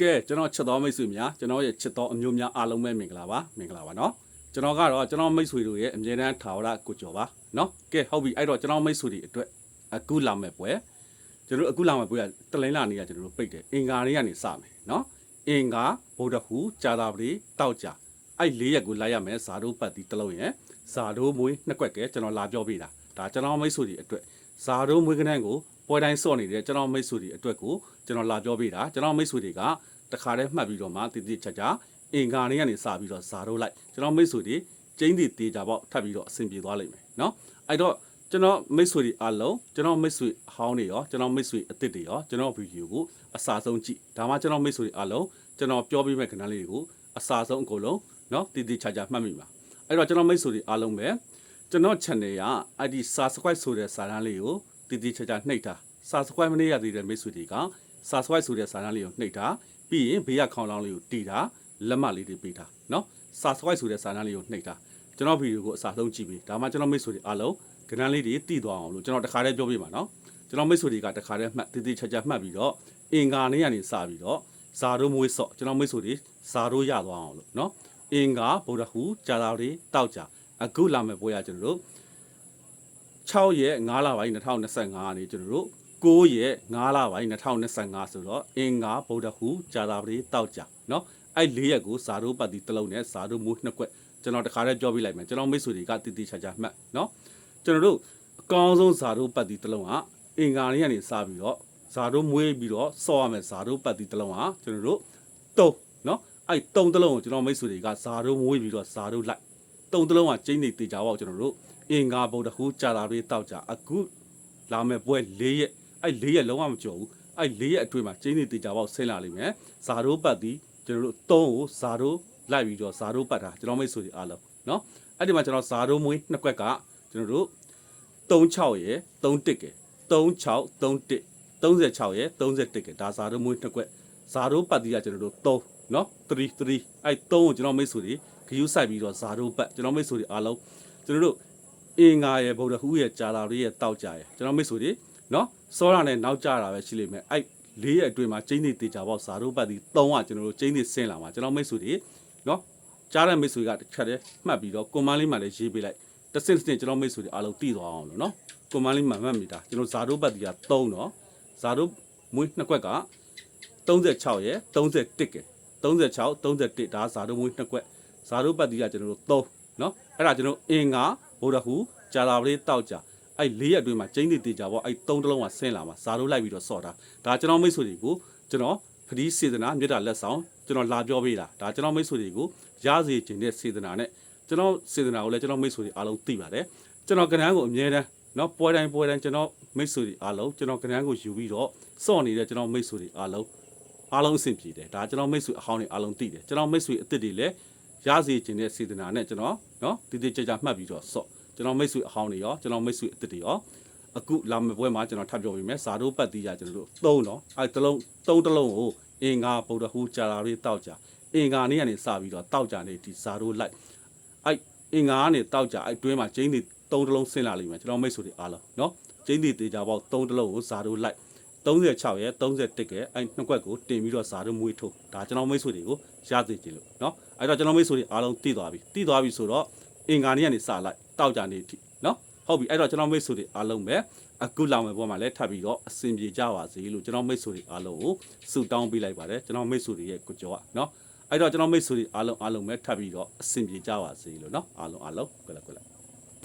ကဲကျွန်တော်ချစ်တော်မိတ်ဆွေများကျွန်တော်ရဲ့ချစ်တော်အမျိုးများအားလုံးပဲမင်္ဂလာပါမင်္ဂလာပါနော်ကျွန်တော်ကတော့ကျွန်တော်မိတ်ဆွေတို့ရဲ့အမြဲတမ်းထာဝရကိုကြော်ပါနော်ကဲဟုတ်ပြီအဲ့တော့ကျွန်တော်မိတ်ဆွေတွေအတွက်အခုလာမယ့်ပွဲကျွန်တော်အခုလာမယ့်ပွဲကတလင်းလာနေရကျွန်တော်တို့ပိတ်တယ်အင်္ဂါနေ့ကနေစမယ်နော်အင်္ဂါဗုဒ္ဓဟူကြာတာပတိတောက်ကြအဲ့လေးရက်ကိုလိုက်ရမယ်ဇာတို့ပတ်တီတလုံးရယ်ဇာတို့မွေးနှစ်ကွက်ကဲကျွန်တော်လာပြောပြတာဒါကျွန်တော်မိတ်ဆွေတွေအတွက်ဇာတို့မွေးကနန်းကို ပွဲတိုင်းစော့နေတဲ့ကျွန်တော်မိတ်ဆွေတွေအတွက်ကိုကျွန်တော်လာပြောပေးတာကျွန်တော်မိတ်ဆွေတွေကတခါတည်းမှတ်ပြီးတော့မှတည်တည်ချာချာအင်္ဂါနေ့ကနေစပြီးတော့ဇာတော့လိုက်ကျွန်တော်မိတ်ဆွေတွေကျင်းတည်တေးကြပေါ့ထပ်ပြီးတော့အဆင်ပြေသွားလိမ့်မယ်နော်အဲ့တော့ကျွန်တော်မိတ်ဆွေတွေအားလုံးကျွန်တော်မိတ်ဆွေဟောင်းတွေရောကျွန်တော်မိတ်ဆွေအစ်စ်တွေရောကျွန်တော်ဗီဒီယိုကိုအစာဆုံးကြည့်ဒါမှကျွန်တော်မိတ်ဆွေတွေအားလုံးကျွန်တော်ပြောပြမယ့်ခဏလေးတွေကိုအစာဆုံးအကုန်လုံးနော်တည်တည်ချာချာမှတ်မိပါအဲ့တော့ကျွန်တော်မိတ်ဆွေတွေအားလုံးပဲကျွန်တော် channel က ID subscribe ဆိုတဲ့စာတန်းလေးကို တည်တည်ချာချာနှိပ်တာ subscribe မနေရသေးတဲ့မိတ်ဆွေတွေက subscribe ဆိုတဲ့စာတန်းလေးကိုနှိပ်တာ ပြီးရင်ဘေးကခေါင်းလောင်းလေးကိုတီးတာလက်မလေးတွေပေးတာเนาะ subscribe ဆိုတဲ့စာတန်းလေးကိုနှိပ်တာကျွန်တော်ဗီဒီယိုကိုအစားဆုံးကြည့်ပြီးဒါမှကျွန်တော်မိတ်ဆွေတွေအားလုံးကဏ္ဍလေးတွေတည်သွားအောင်လို့ကျွန်တော်တခါတည်းပြောပြပါเนาะကျွန်တော်မိတ်ဆွေတွေကတခါတည်းမှတ်တည်တည်ချာချာမှတ်ပြီးတော့အင်္ဂါနေ့ကနေစပြီးတော့ဇာတို့မွေးစော့ကျွန်တော်မိတ်ဆွေတွေဇာတို့ရသွားအောင်လို့เนาะအင်္ဂါဗုဒ္ဓဟူကြာတာတွေတောက်ကြအခုလာမယ့်ပွဲရကျွန်တော်တို့ 6ရက်9လပိုင်း2025ကနေကျွန်တော်တို့9ရက်9လပိုင်း2025ဆိုတော့အင်္ဂါဗုဒ္ဓဟူကြာတာတွေတောက်ကြเนาะအဲ့၄ရက်ကိုဇာတို့ပတ်တီတစ်လုံးနဲ့ဇာတို့မွေးနှစ်ကွက်ကျွန်တော်တခါတည်းပြောပြလိုက်မယ်ကျွန်တော်မိတ်ဆွေတွေကတည်တည်ချာချာမှတ်เนาะကျွန်တော်တို့အကောင်းဆုံးဇာတို့ပတ်တီတစ်လုံးကအင်္ဂါနေ့ကနေစပြီးတော့ဇာတို့မွေးပြီးတော့စော့ရမယ်ဇာတို့ပတ်တီတစ်လုံးကကျွန်တော်တို့တုံเนาะအဲ့တုံတစ်လုံးကိုကျွန်တော်မိတ်ဆွေတွေကဇာတို့မွေးပြီးတော့ဇာတို့လိုက်တုံတစ်လုံးကကျင်းနေတေချာပေါ့ကျွန်တော်တို့ အင်္ဂါဗုဒ္ဓဟူးကြာတာတွေတောက်ကြအခုလာမယ့်ပွဲ၄ရက်အဲ့၄ရက်လုံးဝမကြော်ဘူးအဲ့၄ရက်အတွင်းမှာကျင်းနေတေချာပေါက်ဆင်းလာလိမ့်မယ်ဇာတို့ပတ်ပြီးကျွန်တော်တို့၃ကိုဇာတို့လိုက်ပြီးတော့ဇာတို့ပတ်တာကျွန်တော်မိတ်ဆွေတွေအားလုံးနော်အဲ့ဒီမှာကျွန်တော်ဇာတို့မွေးနှစ်ကွက်ကကျွန်တော်တို့36ရယ်31ကယ်36 31 36ရယ်31ကယ်ဒါဇာတို့မွေးနှစ်ကွက်ဇာတို့ပတ်တီးကကျွန်တော်တို့3နော်3 3အဲ့3ကိုကျွန်တော်မိတ်ဆွေတွေဂယူးဆိုင်ပြီးတော့ဇာတို့ပတ်ကျွန်တော်မိတ်ဆွေတွေအားလုံးကျွန်တော်တို့ အင်္ဂါရယ်ဗုဒ္ဓဟူးရယ်ကြာလာရရဲ့တောက်ကြရယ်ကျွန်တော်မိတ်ဆွေတွေနော်စောရနဲ့နောက်ကြတာပဲရှိလိမ့်မယ်အဲ့လေးရက်အတွင်းမှာကျင်းနေတေချာပေါ့ဇာတို့ပတ်ဒီ၃ကကျွန်တော်တို့ကျင်းနေဆင်းလာမှာကျွန်တော်မိတ်ဆွေတွေနော်ကြားတဲ့မိတ်ဆွေကတစ်ချက်တည်းမှတ်ပြီးတော့ကွန်မန်းလေးမှာလည်းရေးပေးလိုက်တစ်စင်းစင်းကျွန်တော်မိတ်ဆွေတွေအားလုံးတည်သွားအောင်လို့နော်ကွန်မန်းလေးမှာမှတ်မိတာကျွန်တော်ဇာတို့ပတ်ဒီက၃နော်ဇာတို့မွေးနှစ်ကွက်က36ရယ်31ကယ်36 31ဒါဇာတို့မွေးနှစ်ကွက်ဇာတို့ပတ်ဒီကကျွန်တော်တို့3နော်အဲ့ဒါကျွန်တော်အင်္ဂါ ဘိုးတခုကြာလာပလေးတောက်ကြအဲ့၄ရက်အတွင်းမှာကျင်းတွေတေချာပေါ့အဲ့၃တလုံးကဆင်းလာမှာဇာတို့လိုက်ပြီးတော့ဆော့တာဒါကျွန်တော်မိတ်ဆွေတွေကိုကျွန်တော်ဖဒီစေတနာမြေတာလက်ဆောင်ကျွန်တော်လာပြောပေးတာဒါကျွန်တော်မိတ်ဆွေတွေကိုရစေခြင်းနဲ့စေတနာနဲ့ကျွန်တော်စေတနာကိုလည်းကျွန်တော်မိတ်ဆွေတွေအားလုံးသိပါတယ်ကျွန်တော်ကဏ္ဍကိုအမြဲတမ်းနော်ပွဲတိုင်းပွဲတိုင်းကျွန်တော်မိတ်ဆွေတွေအားလုံးကျွန်တော်ကဏ္ဍကိုယူပြီးတော့စော့နေတဲ့ကျွန်တော်မိတ်ဆွေတွေအားလုံးအားလုံးအဆင်ပြေတယ်ဒါကျွန်တော်မိတ်ဆွေအဟောင်းတွေအားလုံးသိတယ်ကျွန်တော်မိတ်ဆွေအစ်စ်တွေလည်း ရစေခြင်းတဲ့စေတနာနဲ့ကျွန်တော်နော်တည်တည်ကြကြမှတ်ပြီးတော့ဆော့ကျွန်တော်မိတ်ဆွေအဟောင်းတွေရောကျွန်တော်မိတ်ဆွေအစ်စ်တွေရောအခုလာမယ့်ဘွဲမှာကျွန်တော်ထပ်ပြောပေးမယ်ဇာတို့ပတ်တီးရကျွန်တော်တို့သုံးတော့အဲတလုံးသုံးတလုံးကိုအင်္ဂါဗုဒ္ဓဟူးကြာလာတွေတောက်ကြအင်္ဂါနေ့ကနေစပြီးတော့တောက်ကြနေဒီဇာတို့လိုက်အဲအင်္ဂါကနေတောက်ကြအဲတွင်းမှာကျင်းတွေသုံးတလုံးဆင်းလာလိမ့်မယ်ကျွန်တော်မိတ်ဆွေတွေအားလုံးနော်ကျင်းတွေတေချာပေါက်သုံးတလုံးကိုဇာတို့လိုက် 36ရဲ့31ကဲအဲနှစ်ကွက်ကိုတင်ပြီးတော့ဇာတို့မွေးထုတ်ဒါကျွန်တော်မိတ်ဆွေတွေကိုရသိကြလို့เนาะအဲတော့ကျွန်တော်မိတ်ဆွေတွေအားလုံးတည်သွားပြီတည်သွားပြီဆိုတော့အင်္ဂါနေ့ကနေစလိုက်တောက်ကြနေပြီเนาะဟုတ်ပြီအဲ့တော့ကျွန်တော်မိတ်ဆွေတွေအားလုံးပဲအခုလောင်မဲ့ဘဝမှာလည်းထပ်ပြီးတော့အဆင်ပြေကြပါစေလို့ကျွန်တော်မိတ်ဆွေတွေအားလုံးကိုဆုတောင်းပေးလိုက်ပါတယ်ကျွန်တော်မိတ်ဆွေတွေရဲ့ကိုကြောကเนาะအဲ့တော့ကျွန်တော်မိတ်ဆွေတွေအားလုံးအားလုံးပဲထပ်ပြီးတော့အဆင်ပြေကြပါစေလို့เนาะအားလုံးအားလုံးကြလက်ကြလက်